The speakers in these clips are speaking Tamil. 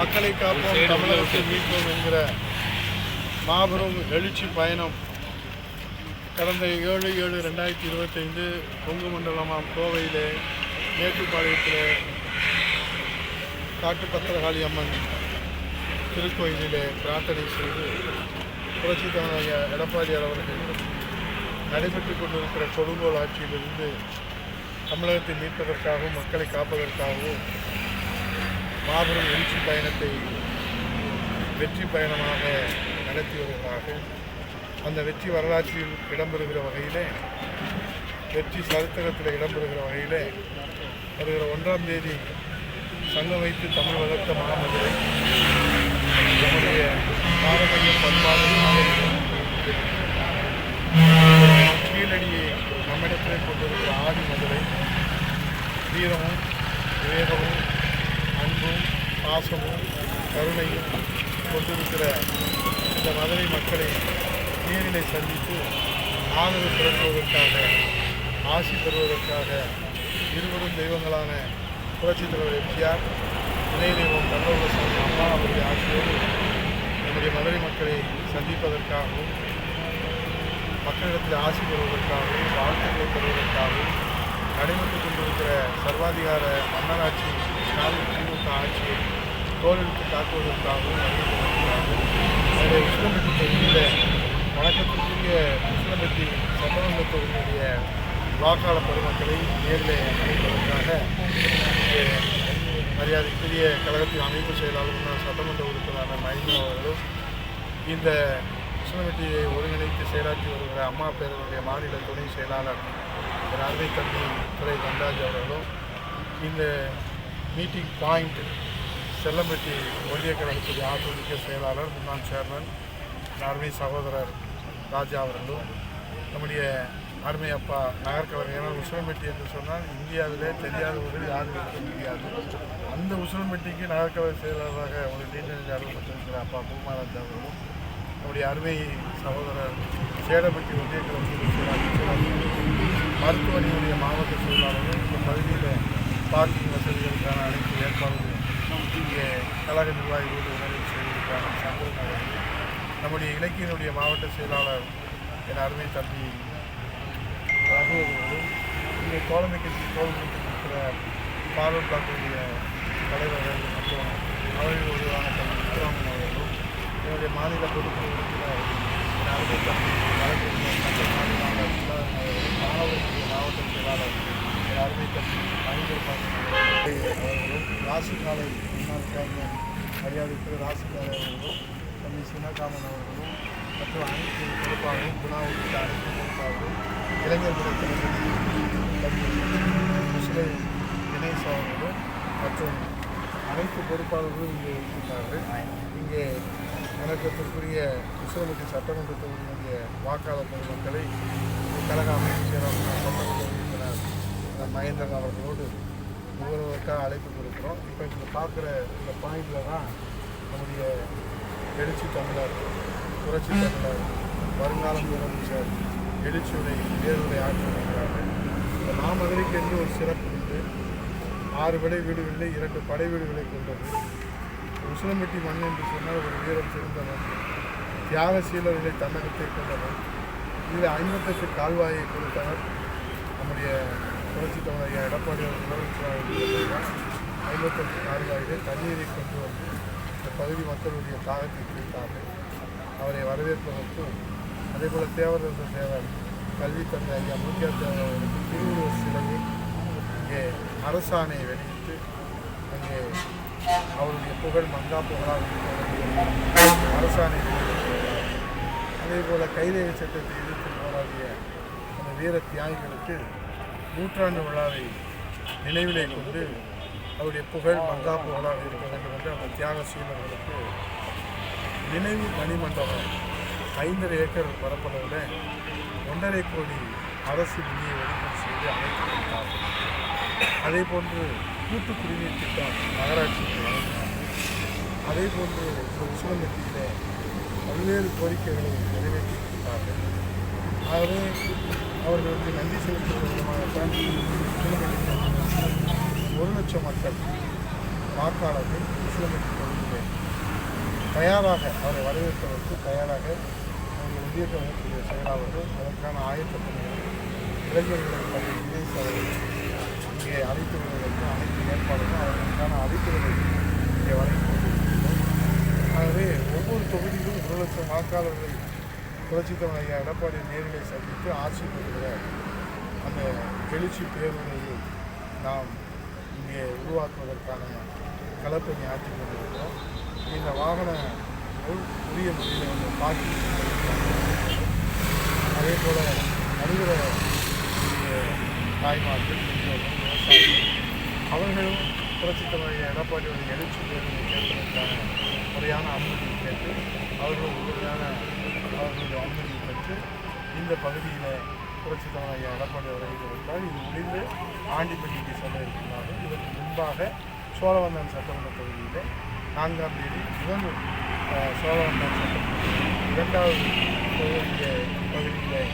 மக்களை காப்போம் தமிழகத்தை மீட்போம் என்கிற மாபெரும் எழுச்சி பயணம். கடந்த ஏழு ஏழு ரெண்டாயிரத்தி இருபத்தைந்து கொங்கு மண்டலமாம் கோவையிலே மேட்டுப்பாளையத்தில் காட்டுப்பத்திரகாளி அம்மன் திருக்கோயிலிலே பிரார்த்தனை செய்து புரட்சி தமிழக எடப்பாடியார் அவர்கள் நடைபெற்று கொண்டிருக்கிற கொடுங்கோல் ஆட்சியிலிருந்து தமிழகத்தை மீட்பதற்காகவும் மக்களை காப்பதற்காகவும் மாபெரும் எழுச்சி பயணத்தை வெற்றி பயணமாக நடத்தி வருவதாக அந்த வெற்றி வரலாற்றில் இடம்பெறுகிற வகையிலே வெற்றி சரித்திரத்தில் இடம்பெறுகிற வகையிலே வருகிற ஒன்றாம் தேதி சங்கம் வைத்து தமிழ் வளர்த்த மாணவர்களை நம்முடைய பாரம்பரிய பண்பாடு கீழடியை நம்மிடத்திலே கொண்டிருக்கிற ஆதி மதுரை வீரமும் வேகமும் பாசமும் கருணையும் கொண்டிருக்கிற இந்த மதுரை மக்களை நேரிலை சந்தித்து ஆதரவு திரட்டுவதற்காக ஆசி பெறுவதற்காக இருவரும் தெய்வங்களான புரட்சி தலைவர் எம்ஜிஆர் இணை தெய்வம் கல்லூரசாமி அம்மா அவருடைய ஆசியோடு நம்முடைய மதுரை மக்களை சந்திப்பதற்காகவும் மக்களிடத்தில் ஆசி பெறுவதற்காகவும் வாழ்த்துக்களை பெறுவதற்காகவும் நடைபெற்றுக் கொண்டிருக்கிற சர்வாதிகார மன்னராட்சி திமுக ஆட்சியை தோழனுக்கு தாக்குவதற்காகவும் அறிவிப்பதற்காகவும் அதில் உசிலம்பட்டி தொகுதியில் வணக்கத்திற்குரிய உசிலம்பட்டி சட்டமன்ற தொகுதியுடைய வாக்காளர் பெருமக்களை நேரில் அழைப்பதற்காக மரியாதைக்குரிய கழகத்தின் அமைப்பு செயலாளரும் சட்டமன்ற உறுப்பினரான மஹிந்திரா அவர்களும் இந்த உசிலம்பட்டியை ஒருங்கிணைத்து செயலாற்றி வருகிற அம்மா பேரவையுடைய மாநில துணை செயலாளர் அருமை தம்பி துறை கண்டாஜ் அவர்களும் இந்த மீட்டிங் பாயிண்ட் செல்லம்பட்டி ஒன்றிய கழகத்துடைய ஆற்றமிக்க செயலாளர் முன்னாள் சேர்மன் அருமை சகோதரர் ராஜா அவர்களும் நம்முடைய அருமை அப்பா நகர்கலைஞர் ஏன்னா உசிலம்பட்டி என்று சொன்னால் இந்தியாவிலே தெரியாதவர்கள் யாரும் இருக்க முடியாது. அந்த உசிலம்பட்டிக்கு நகர்கலை செயலாளராக ஒரு நீண்ட நெஞ்ச அப்பா பூமாராஜ் அவர்களும் நம்முடைய அருமை சகோதரர் சேடப்பட்டி ஒன்றிய கழகத்துடைய மருத்துவமனையுடைய மாவட்ட செயலாளரும் இந்த பகுதியில் பார்க்கிங் வசதிகளுக்கான அனைத்து ஏற்பாடுகள் நமக்கு இங்கே கழக நிர்வாகிகளோடு உணர்வு செய்திருக்காங்க சந்திரன் நம்முடைய இலக்கியனுடைய மாவட்ட செயலாளர் என் அருமை தம்பி ரகு அவர்களும் இங்கே கோலமைக்கு கட்சி பார்வர் இருக்கிற பார்வர்ட் பிளாக்குடைய தலைவர்கள் மற்றும் அவர்கள் உருவான தம்பி விக்ராமன் அவர்களும் என்னுடைய மாநில பொதுக்குழு உறுப்பினர் என் அருமை தம்பி வழக்கறிஞர் மற்ற மாநில சுதாகரன் அவர்களும் மாணவர்களுடைய மாவட்ட செயலாளர் என் அவர்களும் ராசி காலை முன்னாள் சேர்மன் மரியாதைக்கு ராசி அவர்களும் தம்பி சின்னகாமன் அவர்களும் மற்றும் அனைத்து பொறுப்பாளரும் குணா உள்ளிட்ட அனைத்து பொறுப்பாளரும் இளைஞர் தளபதி தம்பி தினேஷ் அவர்களும் மற்றும் அனைத்து பொறுப்பாளர்களும் இங்கே இருக்கின்றார்கள். இங்கே வணக்கத்திற்குரிய கிருஷ்ணமூர்த்தி சட்டமன்ற தொகுதியினுடைய வாக்காளர் பொதுமக்களை கழக அமைச்சர் மகேந்திரன் அவர்களோடு ஒவ்வொருவருக்காக அழைப்பு கொடுக்குறோம். இப்போ இந்த பார்க்குற இந்த பாயிண்டில் தான் நம்முடைய எழுச்சி தமிழர் புரட்சி தமிழர் வருங்கால முதலமைச்சர் எழுச்சியுடைய வேறுடைய ஆட்சி வருகிறார்கள் இந்த மாமதுரைக்கு என்று ஒரு சிறப்பு உண்டு. ஆறு படை வீடுகளில் இரண்டு படை வீடுகளை கொண்டது. உசிலம்பட்டி மண் என்று சொன்னால் ஒரு வீரம் சிறந்தவன் தியாகசீலர்களை தன்னகத்தை கொண்டவன் இதில் ஐம்பத்தெட்டு கால்வாயை கொடுத்தவர் நம்முடைய புரட்சி ஐயா எடப்பாடி அவர்கள் முதலமைச்சராக ஐம்பத்தெட்டு கால்வாயிலே தண்ணீரை கொண்டு வந்து இந்த பகுதி மக்களுடைய தாகத்தை தீர்த்தார்கள் அவரை வரவேற்பதற்கும் அதே போல் தேவரச தேவர் கல்வி தந்தை ஐயா முக்கிய தேவர் அவர்களுக்கு திருவுருவ சிலையை இங்கே அரசாணை வெளியிட்டு அங்கே அவருடைய புகழ் மங்கா புகழாக அரசாணை அதே போல் கைதேவி சட்டத்தை எதிர்த்து போராடிய அந்த வீர தியாகிகளுக்கு நூற்றாண்டு விழாவை நினைவிலே கொண்டு அவருடைய புகழ் மங்கா புகழாக இருக்க வேண்டும் என்று அந்த தியாக சீனர்களுக்கு நினைவு மணிமண்டபம் ஐந்தரை ஏக்கர் பரப்பளவில் ஒன்றரை கோடி அரசு நிதியை ஒதுக்கீடு செய்து அமைத்து கொடுத்தார்கள் அதே போன்று கூட்டு குடிநீர் திட்டம் நகராட்சிக்கு வழங்கினார்கள் அதே போன்று இந்த உசிலம்பட்டியில் பல்வேறு கோரிக்கைகளை நிறைவேற்றி கொடுத்தார்கள் ஆகவே அவர்களுக்கு நன்றி செலுத்தும் விதமாகத்தான் ஒரு லட்சம் மக்கள் வாக்காளர்கள் இஸ்லாமிக் கொள்கிறேன் தயாராக அவரை வரவேற்பதற்கு தயாராக அவர்கள் இந்திய கழகத்துடைய செயலாளர்கள் அதற்கான ஆயத்த பணிகளை இளைஞர்களை பள்ளி விஜய் அவர்கள் இங்கே அழைத்து வருவதற்கு அனைத்து ஏற்பாடுகளும் அவர்களுக்கான அறிக்கைகளை இங்கே வழங்கி கொண்டிருக்கிறோம் ஆகவே ஒவ்வொரு தொகுதியிலும் ஒரு லட்சம் வாக்காளர்களை புரட்சித்தவன் ஐயா எடப்பாடி நேர்களை சந்தித்து ஆட்சி பெறுகிற அந்த எழுச்சி பேருரையை நாம் இங்கே உருவாக்குவதற்கான கலப்பணி ஆற்றி கொண்டிருக்கிறோம். இந்த வாகன உரிய முறையில் வந்து பார்க்கிங் அதே போல் வருகிற தாய்மார்கள் பெற்றோர்கள் விவசாயிகள் அவர்களும் புரட்சித்தலைவர் எடப்பாடியுடைய எழுச்சி பேருந்தை கேட்பதற்கான முறையான அனுமதி கேட்டு அவர்களும் உறுதியான அவர்களுடைய அனுமதி பெற்று இந்த பகுதியில் புரட்சி தலைவர் எடப்பாடி அவர்கள் விட்டால் இது முடிந்து ஆண்டிப்பட்டிக்கு செல்ல இருக்கிறார்கள் இதற்கு முன்பாக சோழவந்தன் சட்டமன்ற தொகுதியில் நான்காம் தேதி முதல் சோழவந்தன் சட்டமன்ற இரண்டாவது தொகுதிய பகுதியில்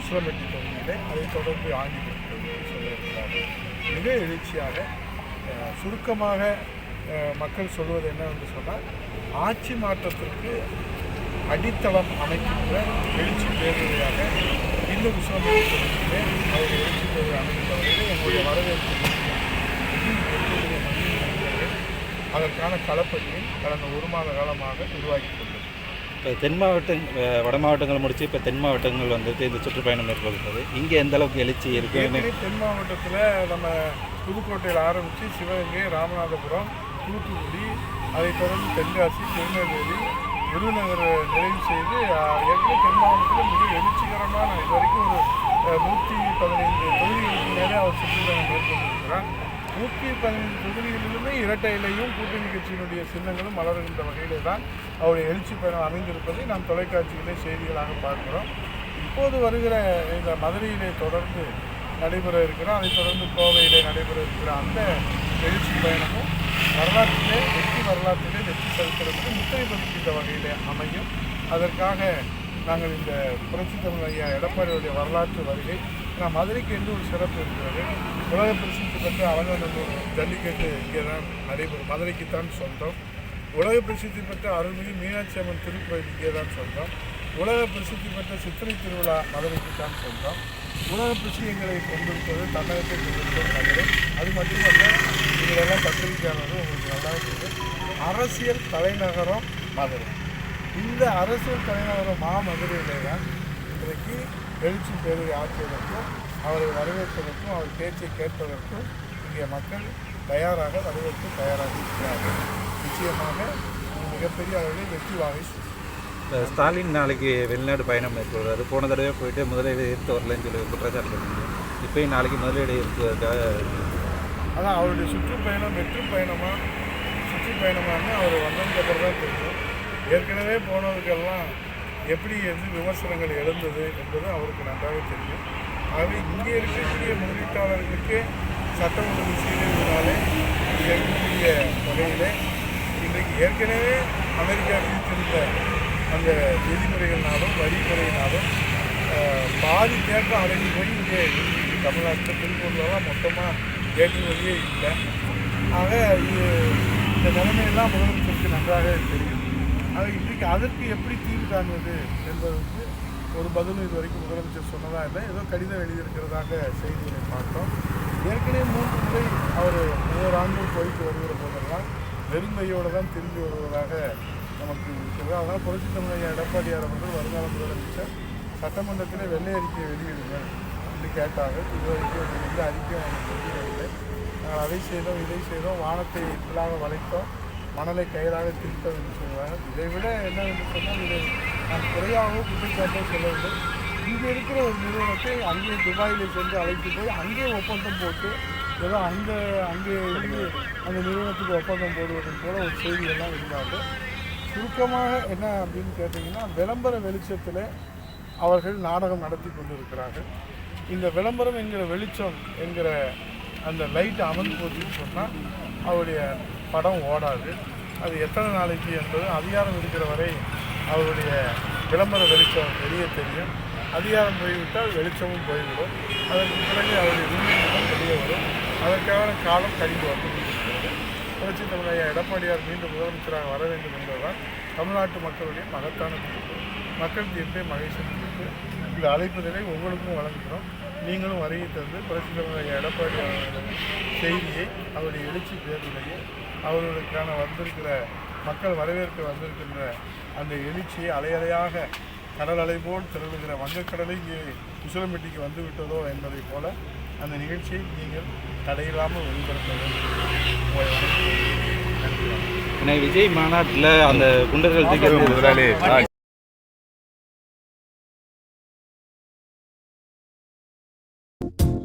சிவமெட்டி தொகுதியில் அதைத் தொடர்ந்து ஆண்டிப்பட்டி தொகுதியில் செல்ல இருக்கிறார்கள் மிக எழுச்சியாக சுருக்கமாக மக்கள் சொல்வது என்னவென்று சொன்னால் ஆட்சி மாற்றத்திற்கு அடித்தளம் அமைக்கின்ற எழுச்சி பேருரையாக இந்த தொகுதியிலே அவருடைய எழுச்சி பேருரை அமைக்கின்ற வகையில் எங்களுடைய வரவேற்பு அதற்கான களப்பணியை கடந்த ஒரு மாத காலமாக உருவாக்கி கொண்டது இப்போ தென் மாவட்டம் வட மாவட்டங்கள் முடிச்சு இப்போ தென் மாவட்டங்கள் வந்துட்டு இந்த சுற்றுப்பயணம் மேற்கொள்கிறது. இங்கே எந்த அளவுக்கு எழுச்சி இருக்குன்னு ஏற்கனவே தென் மாவட்டத்தில் நம்ம புதுக்கோட்டையில் ஆரம்பித்து சிவகங்கை ராமநாதபுரம் தூத்துக்குடி அதைத் தொடர்ந்து தென்காசி திருநெல்வேலி விருதுநகர் நிறைவு செய்து ஆஹ், ஏற்கனவே தென் மாவட்டத்தில் மிக எழுச்சிகரமான இது வரைக்கும் ஒரு நூற்றி பதினைந்து தொகுதிகளுக்கு மேலே அவர் சுற்றுப்பயணம் மேற்கொண்டிருக்கிறார். நூற்றி பதினைந்து தொகுதிகளிலுமே இரட்டையிலையும் கூட்டணி கட்சியினுடைய சின்னங்களும் மலர்கின்ற வகையிலே தான் அவருடைய எழுச்சி பயணம் அமைந்திருப்பதை நாம் தொலைக்காட்சியிலே செய்திகளாக பார்க்கிறோம். இப்போது வருகிற இந்த மதுரையிலே தொடர்ந்து நடைபெற இருக்கிற அதைத் தொடர்ந்து கோவையிலே நடைபெற இருக்கிற அந்த எழுச்சி பயணமும் வரலாற்றிலே வெற்றி வரலாற்றிலே வெற்றி சரித்திரத்துக்கு முத்திரை பதிக்கின்ற வகையிலே அமையும். அதற்காக நாங்கள் இந்த புரட்சி தமிழ் ஐயா எடப்பாடியுடைய வரலாற்று வருகை நான் மதுரைக்கு என்று ஒரு சிறப்பு இருக்கிறது? உலக பிரசித்தி பெற்ற அலங்காநல்லூர் ஜல்லிக்கட்டு இங்கே தான் நடைபெறும். மதுரைக்குத்தான் சொந்தம். உலக பிரசித்தி பெற்ற அருள்மிகு மீனாட்சி அம்மன் திருக்கோயில் இங்கே தான் சொந்தம். உலக பிரசித்தி பெற்ற சித்திரை திருவிழா மதுரைக்கு தான் சொந்தம். உலக பிரசித்திகளை கொண்டிருப்பது தமிழகத்தை கொண்டிருப்பது மதுரை அது மட்டுமல்ல இதெல்லாம் பத்திரிகையாளரும் உங்களுக்கு நல்லா இருக்குது. அரசியல் தலைநகரம் மதுரை. இந்த அரசியல் தலைநகரம் மாமதுரையிலே தான் இன்றைக்கு எழுச்சி பேரவை ஆற்றியதற்கும் அவரை வரவேற்பதற்கும் அவர் பேச்சை கேட்பதற்கும் இங்கே மக்கள் தயாராக வரவேற்க தயாராக இருக்கிறார்கள். நிச்சயமாக மிகப்பெரிய அளவில் வெற்றி வாகை ஸ்டாலின் நாளைக்கு வெளிநாடு பயணம் மேற்கொள்கிறாரு போன தடவை போயிட்டு முதலீடு எடுத்து வரலன்னு சொல்லி குற்றச்சாட்டு இப்போயும் நாளைக்கு முதலீடு இருக்கிறதுக்காக அதான் அவருடைய சுற்றுப்பயணம் வெற்றி பயணமாக சுற்றுப்பயணமானு அவர் வந்ததுக்கப்புறம் தான் தெரியும். ஏற்கனவே போனதுக்கெல்லாம் எப்படி எது விமர்சனங்கள் எழுந்தது என்பது அவருக்கு நன்றாக தெரியும். ஆகவே இங்கே இருக்கக்கூடிய முதலீட்டாளர்களுக்கு சட்ட ஒழுங்கு சீரழிவினாலே இருக்கக்கூடிய வகையிலே இன்றைக்கு ஏற்கனவே அமெரிக்கா விதித்திருந்த அந்த விதிமுறைகள்னாலும் வரிமுறையினாலும் ஆஹ், பாதி தேக்கம் அடங்கி போய் இங்கே தமிழ்நாட்டில் திருப்பூர்லலாம் மொத்தமாக ஏற்றுமதியே இல்லை. ஆக இது இந்த நிலைமையெல்லாம் முதலமைச்சருக்கு நன்றாக தெரியும். ஆக இன்றைக்கு அதற்கு எப்படி தீர்வு காண்பது என்பதற்கு ஒரு பதிலும் இது வரைக்கும் முதலமைச்சர் சொன்னதாக இல்லை. ஏதோ கடிதம் எழுதியிருக்கிறதாக செய்திகளை பார்த்தோம். ஏற்கனவே மூன்று முறை அவர் ஒவ்வொரு ஆண்டும் போயிட்டு வருகிற போதெல்லாம் வெறுங்கையோடு தான் திரும்பி வருவதாக நமக்கு இருக்கிறது அதனால் புரட்சி தமிழக எடப்பாடியார் அவர்கள் வருங்கால முதலமைச்சர் சட்டமன்றத்தில் வெள்ளை அறிக்கையை வெளியிடுங்கள் என்று கேட்டார்கள் இதுவரைக்கும் அது எந்த அறிக்கையும் நாங்கள் அதை செய்தோம் இதை செய்தோம். வானத்தை ஃபுல்லாக வளைத்தோம். மணலை கையிலாக திருத்தோம் என்று சொல்வார்கள் இதை விட என்னவென்று சொன்னால் இதை நான் குறையாகவோ குற்றச்சாட்டோ சொல்லவில்லை. இங்கே இருக்கிற ஒரு நிறுவனத்தை அங்கே துபாயில் சென்று அழைத்து போய் அங்கே ஒப்பந்தம் போட்டு ஏதோ அந்த அங்கே இருந்து அந்த நிறுவனத்துக்கு ஒப்பந்தம் போடுவதன் போல ஒரு செய்தியெல்லாம் இருந்தாங்க சுருக்கமாக என்ன அப்படின்னு கேட்டிங்கன்னா விளம்பர வெளிச்சத்தில் அவர்கள் நாடகம் நடத்தி கொண்டிருக்கிறார்கள். இந்த விளம்பரம் என்கிற வெளிச்சம் என்கிற அந்த லைட் அமர்ந்து போச்சுன்னு சொன்னால் அவருடைய படம் ஓடாது. அது எத்தனை நாளைக்கு என்பது அதிகாரம் இருக்கிற வரை அவருடைய விளம்பர வெளிச்சம் வெளியே தெரியும். அதிகாரம் போய்விட்டால் வெளிச்சமும் போய்விடும். அதற்கு பிறகு அவருடைய உண்மை வெளியே வரும். அதற்கான காலம் கழிந்து வந்து புரட்சி தமிழையா எடப்பாடியார் மீண்டும் முதலமைச்சராக வர வேண்டும் என்பதுதான் தமிழ்நாட்டு மக்களுடைய மகத்தான தீர்ப்பு மக்கள் தீர்ப்பை மகேசன் தீர்ப்பு இந்த அழைப்புதலை உங்களுக்கும் வழங்குகிறோம். நீங்களும் வருகை தந்து புரட்சி தமிழையா எடப்பாடி செய்தியை அவருடைய எழுச்சி பேருரையை அவர்களுக்கான வந்திருக்கிற மக்கள் வரவேற்க வந்திருக்கின்ற அந்த எழுச்சியை அலையலையாக கடல் அலை போல் திரளுகிற வங்கக்கடலை இங்கே உசிலம்பட்டிக்கு வந்து விட்டதோ என்பதைப் போல அந்த நிகழ்ச்சியை நீங்கள் தடையில்லாமல் ஒளிபரப்ப வேண்டும். விஜய் மாநாட்டில் அந்த குண்டர்கள் தூக்கி